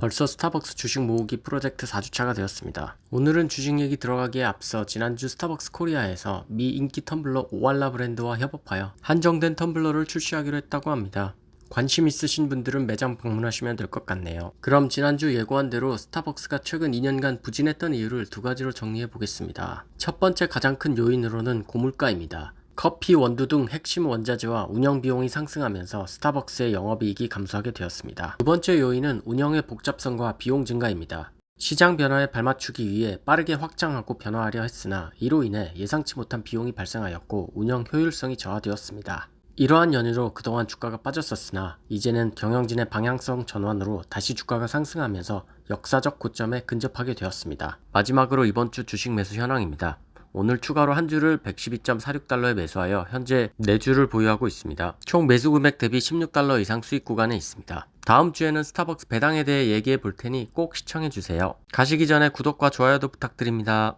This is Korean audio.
벌써 스타벅스 주식 모으기 프로젝트 4주차가 되었습니다. 오늘은 주식 얘기 들어가기에 앞서 지난주 스타벅스 코리아에서 미 인기 텀블러 오알라 브랜드와 협업하여 한정된 텀블러를 출시하기로 했다고 합니다. 관심 있으신 분들은 매장 방문하시면 될 것 같네요. 그럼 지난주 예고한 대로 스타벅스가 최근 2년간 부진했던 이유를 두 가지로 정리해 보겠습니다. 첫 번째 가장 큰 요인으로는 고물가입니다. 커피, 원두 등 핵심 원자재와 운영 비용이 상승하면서 스타벅스의 영업이익이 감소하게 되었습니다. 두 번째 요인은 운영의 복잡성과 비용 증가입니다. 시장 변화에 발맞추기 위해 빠르게 확장하고 변화하려 했으나 이로 인해 예상치 못한 비용이 발생하였고 운영 효율성이 저하되었습니다. 이러한 연유로 그동안 주가가 빠졌었으나 이제는 경영진의 방향성 전환으로 다시 주가가 상승하면서 역사적 고점에 근접하게 되었습니다. 마지막으로 이번 주 주식 매수 현황입니다. 오늘 추가로 한 주를 112.46달러에 매수하여 현재 4주를 보유하고 있습니다. 총 매수 금액 대비 16달러 이상 수익 구간에 있습니다. 다음 주에는 스타벅스 배당에 대해 얘기해 볼 테니 꼭 시청해 주세요. 가시기 전에 구독과 좋아요도 부탁드립니다.